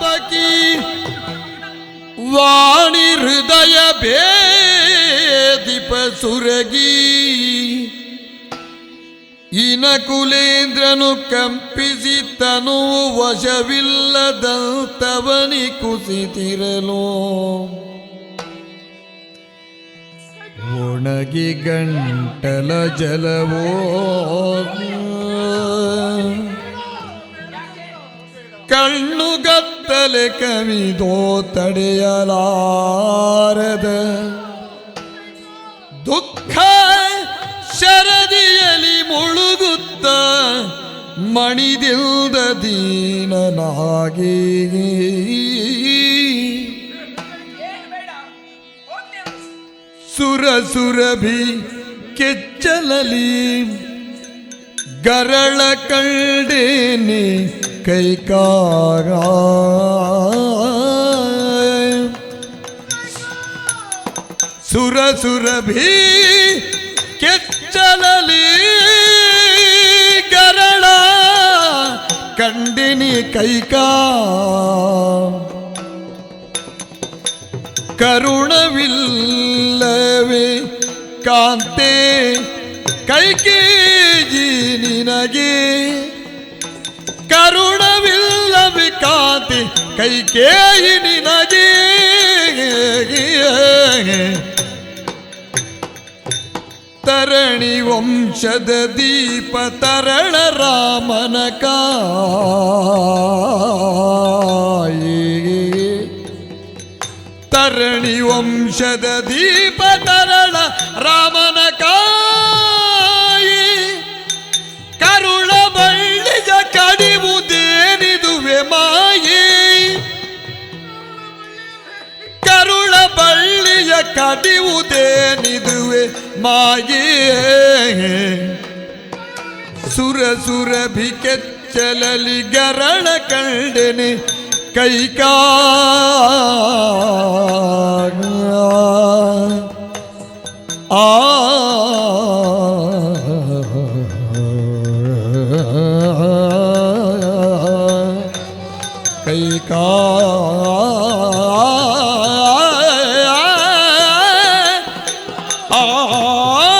ಬಕಿ ವಾಣಿ ಹೃದಯ ಭೇದಿಪ ಸುರಗಿ. ಇನ ಕುಲೇಂದ್ರನು ಕಂಪಿಸಿ ತನು ವಶವಿಲ್ಲದಂತವನಿ ಕುಸಿತಿರಲು ಒಣಗಿ ಗಂಟಲ ಜಲವೋ. ಕಣ್ಣುಗತ್ತಲೆ ಕವಿದೋ ತಡೆಯಲಾರದ ದುಃಖ ಶರದಿಯಲಿ ಮುಳುಗುತ್ತ ಮಣಿದಿಲ್ದ ದೀನನಾಗಿ. ಸುರ ಸುರಭಿ ಕೆಚ್ಚಲಲಿ கரள கண்டு நீ கை காரா. சுரசுரபி கெச்சலி கரளா கண்டினி கைகா கருணவில்லவே காந்தே கைகே ಕೈಕೇಜಿ ನಿನಗೆ ಕರುಣವಿಲ್ಲವೇ ಕಾಂತೆ ಕೈಕೇಯಿ ನಿನಗೆ ತರಣಿ ವಂಶದ ದೀಪ ತರಳ ರಾಮನ ಕಾಯಿ ತರಣಿ ವಂಶದ ದೀಪ ಬಳ್ಳಿಯ ಕಡಿವುದೇನಿದುವೆ ಮಾಯೇ ಸುರ ಸುರ ಕೆಚ್ಚಲಲಿ ಗರಳ ಕಂಡನೆ ಕೈಕಾ ಆ ಕೈಕಾ 好好啊